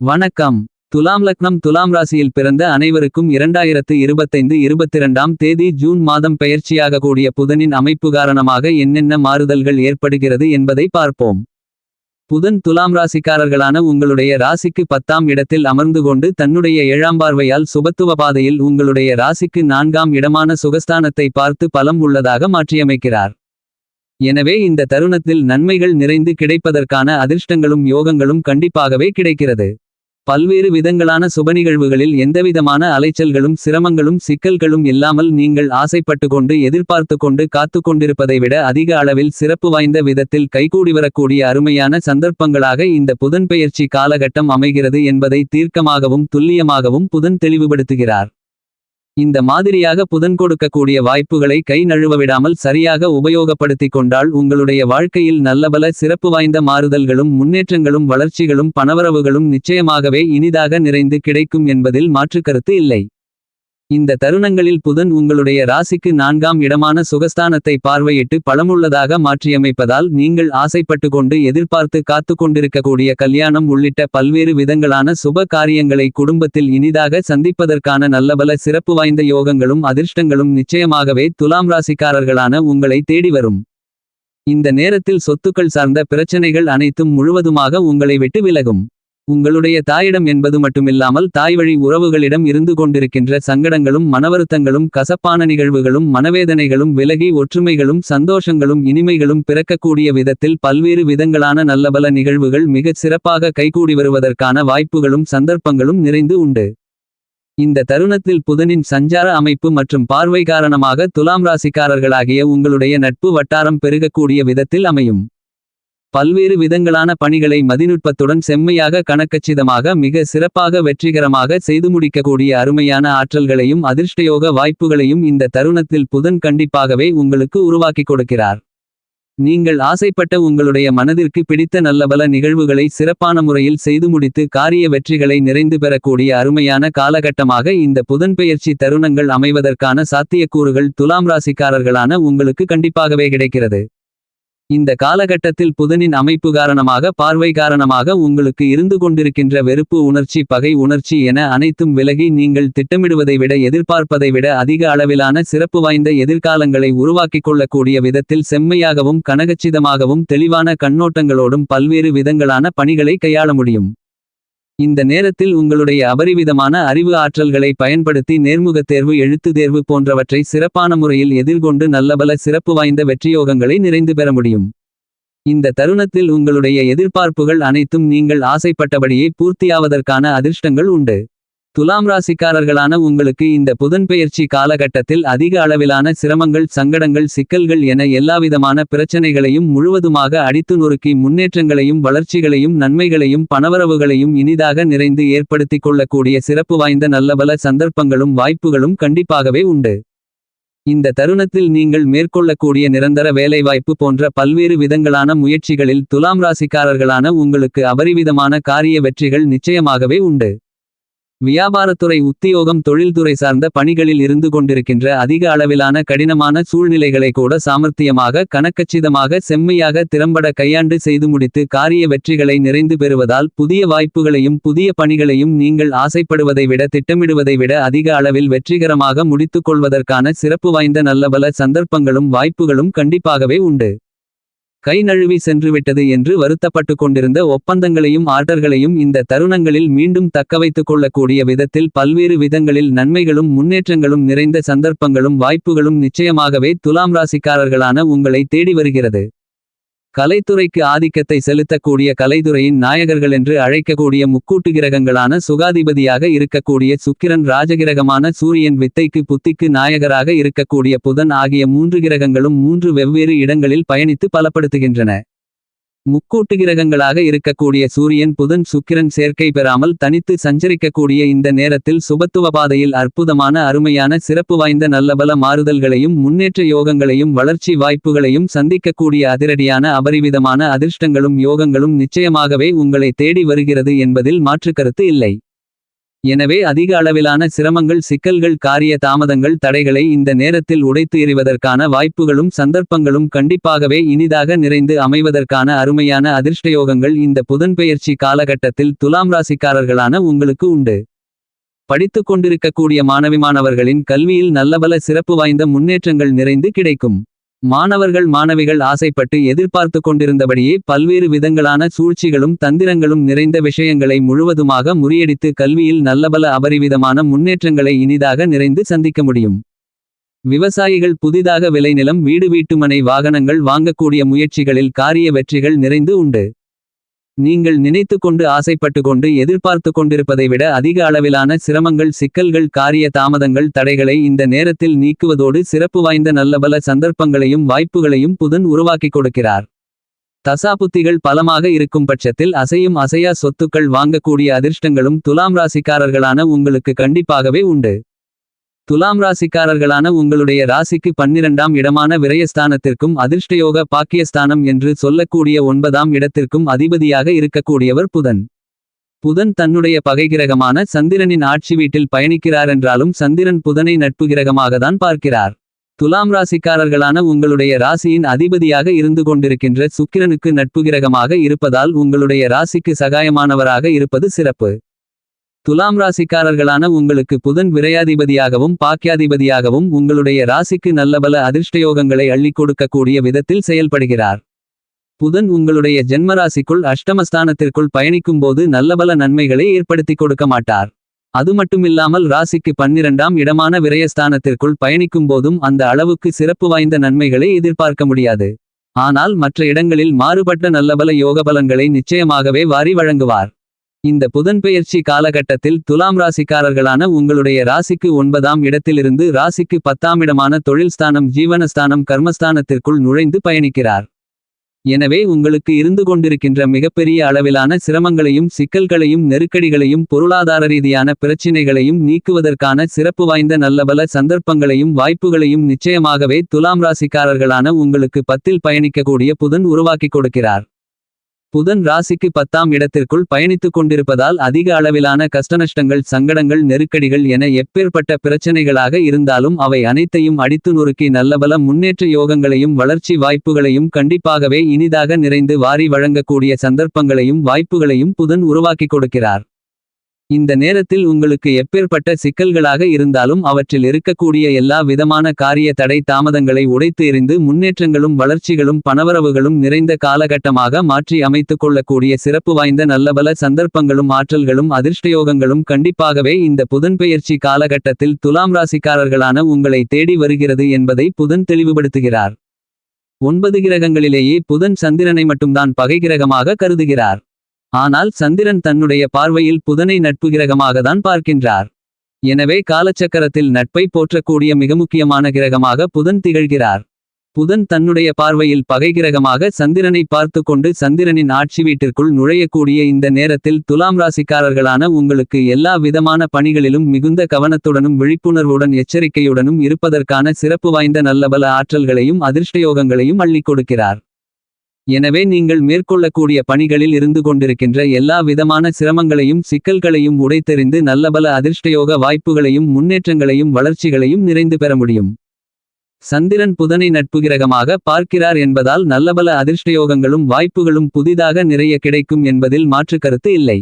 வணக்கம். துலாம் லக்னம் துலாம் ராசியில் பிறந்த அனைவருக்கும் இரண்டாயிரத்து இருபத்தைந்து இருபத்திரண்டாம் தேதி ஜூன் மாதம் பெயர்ச்சியாக கூடிய புதனின் அமைப்பு காரணமாக என்னென்ன மாறுதல்கள் ஏற்படுகிறது என்பதை பார்ப்போம். புதன் துலாம் ராசிக்காரர்களான உங்களுடைய ராசிக்கு பத்தாம் இடத்தில் அமர்ந்து கொண்டு தன்னுடைய ஏழாம் பார்வையால் சுபத்துவ பாதையில் உங்களுடைய ராசிக்கு நான்காம் இடமான சுகஸ்தானத்தை பார்த்து பலம் உள்ளதாக மாற்றியமைக்கிறார். எனவே இந்த தருணத்தில் நன்மைகள் நிறைந்து கிடைப்பதற்கான அதிர்ஷ்டங்களும் யோகங்களும் கண்டிப்பாகவே கிடைக்கிறது. பல்வேறு விதங்களான சுபநிகழ்வுகளில் எந்தவிதமான அலைச்சல்களும் சிரமங்களும் சிக்கல்களும் இல்லாமல் நீங்கள் ஆசைப்பட்டு கொண்டு எதிர்பார்த்து கொண்டு காத்து கொண்டிருப்பதை விட அதிக அளவில் சிறப்பு வாய்ந்த விதத்தில் கைகூடி வரக்கூடிய அருமையான சந்தர்ப்பங்களாக இந்த புதன் பெயர்ச்சி காலகட்டம் அமைகிறது என்பதை தீர்க்கமாகவும் துல்லியமாகவும் புதன் தெளிவுபடுத்துகிறார். இந்த மாதிரியாக புதன் கொடுக்கக்கூடிய வாய்ப்புகளை கை நழுவ விடாமல் சரியாக உபயோகப்படுத்திக் கொண்டால் உங்களுடைய வாழ்க்கையில் நல்லபல சிறப்பு வாய்ந்த மாறுதல்களும் முன்னேற்றங்களும் வளர்ச்சிகளும் பணவரவுகளும் நிச்சயமாகவே இனிதாக நிறைந்து கிடைக்கும் என்பதில் மாற்றுக்கருத்து இல்லை. இந்த தருணங்களில் புதன் உங்களுடைய ராசிக்கு நான்காம் இடமான சுகஸ்தானத்தை பார்வையிட்டு பலமுள்ளதாக மாற்றியமைப்பதால் நீங்கள் ஆசைப்பட்டு கொண்டு எதிர்பார்த்து காத்து கொண்டிருக்கக்கூடிய கல்யாணம் உள்ளிட்ட பல்வேறு விதங்களான சுப காரியங்களை குடும்பத்தில் இனிதாக சந்திப்பதற்கான நல்லபல சிறப்பு வாய்ந்த யோகங்களும் அதிர்ஷ்டங்களும் நிச்சயமாகவே துலாம் ராசிக்காரர்களான உங்களை தேடி வரும். இந்த நேரத்தில் சொத்துக்கள் சார்ந்த பிரச்சனைகள் அனைத்தும் முழுவதுமாக உங்களை விட்டு விலகும். உங்களுடைய தாயிடம் என்பது மட்டுமில்லாமல் தாய்வழி உறவுகளிடம் இருந்து கொண்டிருக்கின்ற சங்கடங்களும் மனவருத்தங்களும் கசப்பான நிகழ்வுகளும் மனவேதனைகளும் விலகி ஒற்றுமைகளும் சந்தோஷங்களும் இனிமைகளும் பிறக்கக்கூடிய விதத்தில் பல்வேறு விதங்களான நல்லபல நிகழ்வுகள் மிகச் சிறப்பாக கைகூடி வருவதற்கான வாய்ப்புகளும் சந்தர்ப்பங்களும் நிறைந்து உண்டு. இந்த தருணத்தில் புதனின் சஞ்சார அமைப்பு மற்றும் பார்வை காரணமாக துலாம் ராசிக்காரர்களாகிய உங்களுடைய நட்பு வட்டாரம் பெருகக்கூடிய விதத்தில் அமையும். பல்வேறு விதங்களான பணிகளை மதிநுட்பத்துடன் செம்மையாக கணக்கச்சிதமாக மிக சிறப்பாக வெற்றிகரமாக செய்து முடிக்கக்கூடிய அருமையான ஆற்றல்களையும் அதிர்ஷ்டயோக வாய்ப்புகளையும் இந்த தருணத்தில் புதன் கண்டிப்பாகவே உங்களுக்கு உருவாக்கிக் கொடுக்கிறார். நீங்கள் ஆசைப்பட்ட உங்களுடைய மனதிற்கு பிடித்த நல்லபல நிகழ்வுகளை சிறப்பான முறையில் செய்து முடித்து காரிய வெற்றிகளை நிறைந்து பெறக்கூடிய அருமையான காலகட்டமாக இந்த புதன்பெயர்ச்சி தருணங்கள் அமைவதற்கான சாத்தியக்கூறுகள் துலாம் ராசிக்காரர்களான உங்களுக்கு கண்டிப்பாகவே கிடைக்கிறது. இந்த காலகட்டத்தில் புதனின் அமைப்பு காரணமாக பார்வை காரணமாக உங்களுக்கு இருந்து கொண்டிருக்கின்ற வெறுப்பு உணர்ச்சி பகை உணர்ச்சி என அனைத்தும் விலகி நீங்கள் திட்டமிடுவதை விட எதிர்பார்ப்பதை விட அதிக அளவிலான சிறப்பு வாய்ந்த எதிர்காலங்களை உருவாக்கிக் கொள்ளக்கூடிய விதத்தில் செம்மையாகவும் கனகச்சிதமாகவும் தெளிவான கண்ணோட்டங்களோடும் பல்வேறு விதங்களான பணிகளை கையாள முடியும். இந்த நேரத்தில் உங்களுடைய அபரிவிதமான அறிவு ஆற்றல்களை பயன்படுத்தி நேர்முகத் தேர்வு எழுத்து தேர்வு போன்றவற்றை சிறப்பான முறையில் எதிர்கொண்டு நல்லபல சிறப்பு வாய்ந்த வெற்றியோகங்களை நிறைந்து பெற முடியும். இந்த தருணத்தில் உங்களுடைய எதிர்பார்ப்புகள் அனைத்தும் நீங்கள் ஆசைப்பட்டபடியே பூர்த்தியாவதற்கான அதிர்ஷ்டங்கள் உண்டு. துலாம் ராசிக்காரர்களான உங்களுக்கு இந்த புதன்பெயர்ச்சி காலகட்டத்தில் அதிக அளவிலான சிரமங்கள் சங்கடங்கள் சிக்கல்கள் என எல்லாவிதமான பிரச்சனைகளையும் முழுவதுமாக அடித்து நொறுக்கி முன்னேற்றங்களையும் வளர்ச்சிகளையும் நன்மைகளையும் பணவரவுகளையும் இனிதாக நிறைந்து ஏற்படுத்திக் கொள்ளக்கூடிய சிறப்பு வாய்ந்த நல்லபல சந்தர்ப்பங்களும் வாய்ப்புகளும் கண்டிப்பாகவே உண்டு. இந்த தருணத்தில் நீங்கள் மேற்கொள்ளக்கூடிய நிரந்தர வேலைவாய்ப்பு போன்ற பல்வேறு விதங்களான முயற்சிகளில் துலாம் ராசிக்காரர்களான உங்களுக்கு அபரிவிதமான காரிய வெற்றிகள் நிச்சயமாகவே உண்டு. வியாபாரத்துறை உத்தியோகம் தொழில்துறை சார்ந்த பணிகளில் இருந்து கொண்டிருக்கின்ற அதிக அளவிலான கடினமான சூழ்நிலைகளை கூட சாமர்த்தியமாக கணக்கச்சிதமாக செம்மையாக திறம்பட கையாண்டு செய்து முடித்து காரிய வெற்றிகளை நிறைந்து பெறுவதால் புதிய வாய்ப்புகளையும் புதிய பணிகளையும் நீங்கள் ஆசைப்படுவதை விட திட்டமிடுவதை விட அதிக அளவில் வெற்றிகரமாக முடித்துக் கொள்வதற்கான சிறப்பு வாய்ந்த நல்லபல சந்தர்ப்பங்களும் வாய்ப்புகளும் கண்டிப்பாகவே உண்டு. கை நழுவி சென்றுவிட்டது என்று வருத்தப்பட்டு கொண்டிருந்த ஒப்பந்தங்களையும் ஆர்டர்களையும் இந்த தருணங்களில் மீண்டும் தக்கவைத்துக் கொள்ளக்கூடிய விதத்தில் பல்வேறு விதங்களில் நன்மைகளும் முன்னேற்றங்களும் நிறைந்த சந்தர்ப்பங்களும் வாய்ப்புகளும் நிச்சயமாகவே துலாம் ராசிக்காரர்களான உங்களை தேடி வருகிறது. கலைத்துறைக்கு ஆதிக்கத்தை செலுத்தக்கூடிய கலைத்துறையின் நாயகர்கள் என்று அழைக்கக்கூடிய முக்கூட்டு கிரகங்களான சுகாதிபதியாக இருக்கக்கூடிய சுக்கிரன் ராஜகிரகமான சூரியன் வித்தைக்கு புத்திக்கு நாயகராக இருக்கக்கூடிய புதன் ஆகிய மூன்று கிரகங்களும் மூன்று வெவ்வேறு இடங்களில் பயணித்து பலப்படுத்துகின்றன. முக்கூட்டு கிரகங்களாக இருக்கக்கூடிய சூரியன் புதன் சுக்கிரன் சேர்க்கை பெறாமல் தனித்து சஞ்சரிக்கக்கூடிய இந்த நேரத்தில் சுபத்துவ பாதையில் அற்புதமான அருமையான சிறப்பு வாய்ந்த நல்லபல மாறுதல்களையும் முன்னேற்ற யோகங்களையும் வளர்ச்சி வாய்ப்புகளையும் சந்திக்கக்கூடிய அதிரடியான அபரிவிதமான அதிர்ஷ்டங்களும் யோகங்களும் நிச்சயமாகவே உங்களை தேடி வருகிறது என்பதில் மாற்றுக்கருத்து இல்லை. எனவே அதிக அளவிலான சிரமங்கள் சிக்கல்கள் காரிய தாமதங்கள் தடைகளை இந்த நேரத்தில் உடைத்து எறிவதற்கான வாய்ப்புகளும் சந்தர்ப்பங்களும் கண்டிப்பாகவே இனிதாக நிறைந்து அமைவதற்கான அருமையான அதிர்ஷ்டயோகங்கள் இந்த புதன்பெயர்ச்சி காலகட்டத்தில் துலாம் ராசிக்காரர்களான உங்களுக்கு உண்டு. படித்துக் கொண்டிருக்கக்கூடிய மாணவி மாணவர்களின் கல்வியில் நல்லபல சிறப்பு வாய்ந்த முன்னேற்றங்கள் நிறைந்து கிடைக்கும். மாணவர்கள் மாணவிகள் ஆசைப்பட்டு எதிர்பார்த்து கொண்டிருந்தபடியே பல்வேறு விதங்களான சூழ்ச்சிகளும் தந்திரங்களும் நிறைந்த விஷயங்களை முழுவதுமாக முறியடித்து கல்வியில் நல்லபல அபரிவிதமான முன்னேற்றங்களை இனிதாக நிறைந்து சந்திக்க முடியும். விவசாயிகள் புதிதாக விளைநிலம் வீடு வீட்டுமனை வாகனங்கள் வாங்கக்கூடிய முயற்சிகளில் காரிய வெற்றிகள் நிறைந்து உண்டு. நீங்கள் நினைத்து கொண்டு ஆசைப்பட்டு கொண்டு எதிர்பார்த்து கொண்டிருப்பதை விட அதிக அளவிலான சிரமங்கள் சிக்கல்கள் காரிய தாமதங்கள் தடைகளை இந்த நேரத்தில் நீக்குவதோடு சிறப்பு வாய்ந்த நல்லபல சந்தர்ப்பங்களையும் வாய்ப்புகளையும் புதன் உருவாக்கிக் கொடுக்கிறார். தசாபுத்திகள் பலமாக இருக்கும் பட்சத்தில் அசையும் அசையா சொத்துக்கள் வாங்கக்கூடிய அதிர்ஷ்டங்களும் துலாம் ராசிக்காரர்களான உங்களுக்கு கண்டிப்பாகவே உண்டு. துலாம் ராசிக்காரர்களான உங்களுடைய ராசிக்கு பன்னிரண்டாம் இடமான விரயஸ்தானத்திற்கும் அதிர்ஷ்டயோக பாக்கியஸ்தானம் என்று சொல்லக்கூடிய ஒன்பதாம் இடத்திற்கும் அதிபதியாக இருக்கக்கூடியவர் புதன். புதன் தன்னுடைய பகைகிரகமான சந்திரனின் ஆட்சி வீட்டில் பயணிக்கிறாரென்றாலும் சந்திரன் புதனை நட்பு கிரகமாகத்தான் பார்க்கிறார். துலாம் ராசிக்காரர்களான உங்களுடைய ராசியின் அதிபதியாக இருந்து கொண்டிருக்கின்ற சுக்கிரனுக்கு நட்பு கிரகமாக இருப்பதால் உங்களுடைய ராசிக்கு சகாயமானவராக இருப்பது சிறப்பு. துலாம் ராசிக்காரர்களான உங்களுக்கு புதன் விரையாதிபதியாகவும் பாக்கியாதிபதியாகவும் உங்களுடைய ராசிக்கு நல்லபல அதிர்ஷ்டயோகங்களை அள்ளிக் கொடுக்கக்கூடிய விதத்தில் செயல்படுகிறார். புதன் உங்களுடைய ஜென்மராசிக்குள் அஷ்டமஸ்தானத்திற்குள் பயணிக்கும்போது நல்லபல நன்மைகளை ஏற்படுத்திக் கொடுக்க மாட்டார். அது மட்டுமில்லாமல் ராசிக்கு பன்னிரண்டாம் இடமான விரயஸ்தானத்திற்குள் பயணிக்கும் போதும் அந்த அளவுக்கு சிறப்பு வாய்ந்த நன்மைகளை எதிர்பார்க்க முடியாது. ஆனால் மற்ற இடங்களில் மாறுபட்ட நல்லபல யோகபலன்களை நிச்சயமாகவே வாரி வழங்குவார். இந்த புதன்பெயர்ச்சி காலகட்டத்தில் துலாம் ராசிக்காரர்களான உங்களுடைய ராசிக்கு ஒன்பதாம் இடத்திலிருந்து ராசிக்கு பத்தாம் இடமான தொழில்ஸ்தானம் ஜீவனஸ்தானம் கர்மஸ்தானத்திற்குள் நுழைந்து பயணிக்கிறார். எனவே உங்களுக்கு இருந்து கொண்டிருக்கின்ற மிகப்பெரிய அளவிலான சிரமங்களையும் சிக்கல்களையும் நெருக்கடிகளையும் பொருளாதார ரீதியான பிரச்சினைகளையும் நீக்குவதற்கான சிறப்பு வாய்ந்த நல்லபல சந்தர்ப்பங்களையும் வாய்ப்புகளையும் நிச்சயமாகவே துலாம் ராசிக்காரர்களான உங்களுக்கு பத்தில் பயணிக்கக்கூடிய புதன் உருவாக்கிக் கொடுக்கிறார். புதன் ராசிக்கு பத்தாம் இடத்திற்குள் பயணித்துக் கொண்டிருப்பதால் அதிக அளவிலான கஷ்டநஷ்டங்கள் சங்கடங்கள் நெருக்கடிகள் என எப்பேற்பட்ட பிரச்சனைகளாக இருந்தாலும் அவை அனைத்தையும் அடித்து நொறுக்கி நல்லபல முன்னேற்ற யோகங்களையும் வளர்ச்சி வாய்ப்புகளையும் கண்டிப்பாகவே இனிதாக நிறைந்து வாரி வழங்கக்கூடிய சந்தர்ப்பங்களையும் வாய்ப்புகளையும் புதன் உருவாக்கிக் கொடுக்கிறார். இந்த நேரத்தில் உங்களுக்கு எப்பேற்பட்ட சிக்கல்களாக இருந்தாலும் அவற்றில் இருக்கக்கூடிய எல்லா விதமான காரிய தடை தாமதங்களை உடைத்து எறிந்து முன்னேற்றங்களும் வளர்ச்சிகளும் பணவரவுகளும் நிறைந்த காலகட்டமாக மாற்றி அமைத்துக் கொள்ளக்கூடிய சிறப்பு வாய்ந்த நல்லபல சந்தர்ப்பங்களும் ஆற்றல்களும் அதிர்ஷ்டயோகங்களும் கண்டிப்பாகவே இந்த புதன்பெயர்ச்சி காலகட்டத்தில் துலாம் ராசிக்காரர்களான உங்களை தேடி வருகிறது என்பதை புதன் தெளிவுபடுத்துகிறார். ஒன்பது கிரகங்களிலேயே புதன் சந்திரனை மட்டும்தான் பகை கிரகமாக கருதுகிறார். ஆனால் சந்திரன் தன்னுடைய பார்வையில் புதனை நட்பு கிரகமாகத்தான் பார்க்கின்றார். எனவே காலச்சக்கரத்தில் நட்பை போற்றக்கூடிய மிக முக்கியமான கிரகமாக புதன் திகழ்கிறார். புதன் தன்னுடைய பார்வையில் பகை கிரகமாக சந்திரனை பார்த்து கொண்டு சந்திரனின் ஆட்சி வீட்டிற்குள் நுழையக்கூடிய இந்த நேரத்தில் துலாம் ராசிக்காரர்களான உங்களுக்கு எல்லா விதமான பணிகளிலும் மிகுந்த கவனத்துடனும் விழிப்புணர்வுடன் எச்சரிக்கையுடனும் இருப்பதற்கான சிறப்பு வாய்ந்த நல்லபல ஆற்றல்களையும் அதிர்ஷ்டயோகங்களையும் அள்ளிக் கொடுக்கிறார். எனவே நீங்கள் மேற்கொள்ளக்கூடிய பணிகளில் இருந்து கொண்டிருக்கின்ற எல்லா விதமான சிரமங்களையும் சிக்கல்களையும் உடைத்தெறிந்து நல்லபல அதிர்ஷ்டயோக வாய்ப்புகளையும் முன்னேற்றங்களையும் வளர்ச்சிகளையும் நிறைந்து பெற முடியும். சந்திரன் புதனை நட்பு கிரகமாக பார்க்கிறார் என்பதால் நல்லபல அதிர்ஷ்டயோகங்களும் வாய்ப்புகளும் புதிதாக நிறைய கிடைக்கும் என்பதில் மாற்று கருத்து இல்லை.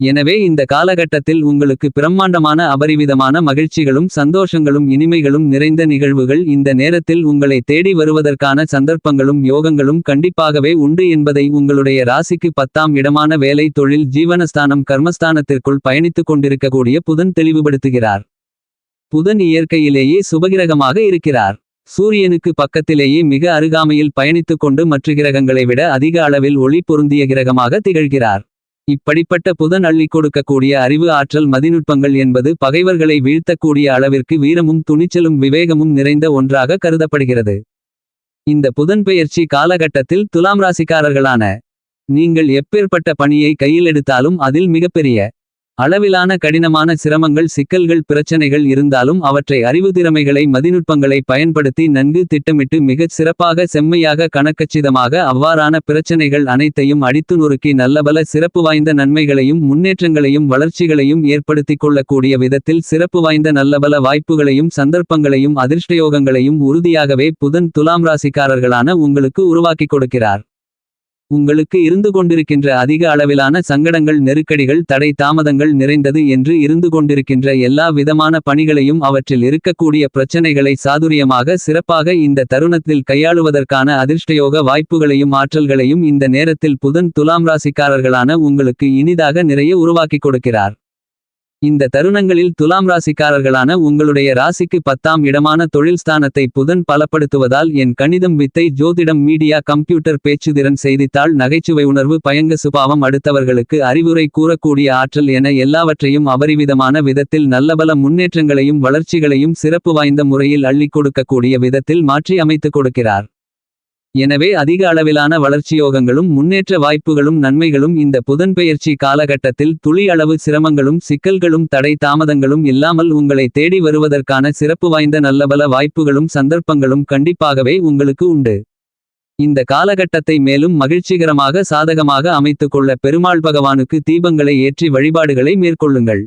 எனவே இந்த காலகட்டத்தில் உங்களுக்கு பிரம்மாண்டமான அபரிவிதமான மகிழ்ச்சிகளும் சந்தோஷங்களும் இனிமைகளும் நிறைந்த நிகழ்வுகள் இந்த நேரத்தில் உங்களை தேடி வருவதற்கான சந்தர்ப்பங்களும் யோகங்களும் கண்டிப்பாகவே உண்டு என்பதை உங்களுடைய ராசிக்கு பத்தாம் இடமான வேலை தொழில் ஜீவனஸ்தானம் கர்மஸ்தானத்திற்குள் பயணித்துக் கொண்டிருக்கக்கூடிய புதன் தெளிவுபடுத்துகிறார். புதன் இயற்கையிலேயே சுபகிரகமாக இருக்கிறார். சூரியனுக்கு பக்கத்திலேயே மிக அருகாமையில் பயணித்துக் கொண்டு மற்ற கிரகங்களை விட அதிக அளவில் ஒளி பொருந்திய கிரகமாக திகழ்கிறார். இப்படிப்பட்ட புதன் அள்ளிக் கொடுக்கக்கூடிய அறிவு ஆற்றல் மதிநுட்பங்கள் என்பது பகைவர்களை வீழ்த்தக்கூடிய அளவிற்கு வீரமும் துணிச்சலும் விவேகமும் நிறைந்த ஒன்றாக கருதப்படுகிறது. இந்த புதன் பெயர்ச்சி காலகட்டத்தில் துலாம் ராசிக்காரர்களான நீங்கள் எப்பேற்பட்ட பணியை கையில் எடுத்தாலும் அதில் மிகப்பெரிய அளவிலான கடினமான சிரமங்கள் சிக்கல்கள் பிரச்சனைகள் இருந்தாலும் அவற்றை அறிவுதிறமைகளை மதிநுட்பங்களை பயன்படுத்தி நன்கு திட்டமிட்டு மிகச் சிறப்பாக செம்மையாக கணக்கச்சிதமாக அவ்வாறான பிரச்சனைகள் அனைத்தையும் அடித்து நொறுக்கி நல்லபல சிறப்பு வாய்ந்த நன்மைகளையும் முன்னேற்றங்களையும் வளர்ச்சிகளையும் ஏற்படுத்திக் கொள்ளக்கூடிய விதத்தில் சிறப்பு வாய்ந்த நல்லபல வாய்ப்புகளையும் சந்தர்ப்பங்களையும் அதிர்ஷ்டயோகங்களையும் உறுதியாகவே புதன் துலாம் ராசிக்காரர்களான உங்களுக்கு உருவாக்கிக் கொடுக்கிறார். உங்களுக்கு இருந்து கொண்டிருக்கின்ற அதிக அளவிலான சங்கடங்கள் நெருக்கடிகள் தடை தாமதங்கள் நிறைந்தது என்று இருந்து கொண்டிருக்கின்ற எல்லா விதமான பணிகளையும் அவற்றில் இருக்கக்கூடிய பிரச்சனைகளை சாதுரியமாக சிறப்பாக இந்த தருணத்தில் கையாளுவதற்கான அதிர்ஷ்டயோக வாய்ப்புகளையும் ஆற்றல்களையும் இந்த நேரத்தில் புதன் துலாம் ராசிக்காரர்களான உங்களுக்கு இனிதாக நிறைய உருவாக்கிக் கொடுக்கிறார். இந்த தருணங்களில் துலாம் ராசிக்காரர்களான உங்களுடைய ராசிக்கு பத்தாம் இடமான தொழில் ஸ்தானத்தை புதன் பலப்படுத்துவதால் என் கணிதம் வித்தை ஜோதிடம் மீடியா கம்ப்யூட்டர் பேச்சுதிறன் செய்தித்தாள் நகைச்சுவை உணர்வு பயங்க சுபாவம் அடுத்தவர்களுக்கு அறிவுரை கூறக்கூடிய ஆற்றல் என எல்லாவற்றையும் அபரிவிதமான விதத்தில் நல்லபல முன்னேற்றங்களையும் வளர்ச்சிகளையும் சிறப்பு வாய்ந்த முறையில் அள்ளிக் கொடுக்கக்கூடிய விதத்தில் மாற்றி அமைத்துக் கொடுக்கிறார். எனவே அதிக அளவிலான வளர்ச்சியோகங்களும் முன்னேற்ற வாய்ப்புகளும் நன்மைகளும் இந்த புதன்பெயர்ச்சி காலகட்டத்தில் துளி அளவு சிரமங்களும் சிக்கல்களும் தடை தாமதங்களும் இல்லாமல் உங்களை தேடி வருவதற்கான சிறப்பு வாய்ந்த நல்லபல வாய்ப்புகளும் சந்தர்ப்பங்களும் கண்டிப்பாகவே உங்களுக்கு உண்டு. இந்த காலகட்டத்தை மேலும் மகிழ்ச்சிகரமாக சாதகமாக அமைத்துக்கொள்ள பெருமாள் பகவானுக்கு தீபங்களை ஏற்றி வழிபாடுகளை மேற்கொள்ளுங்கள்.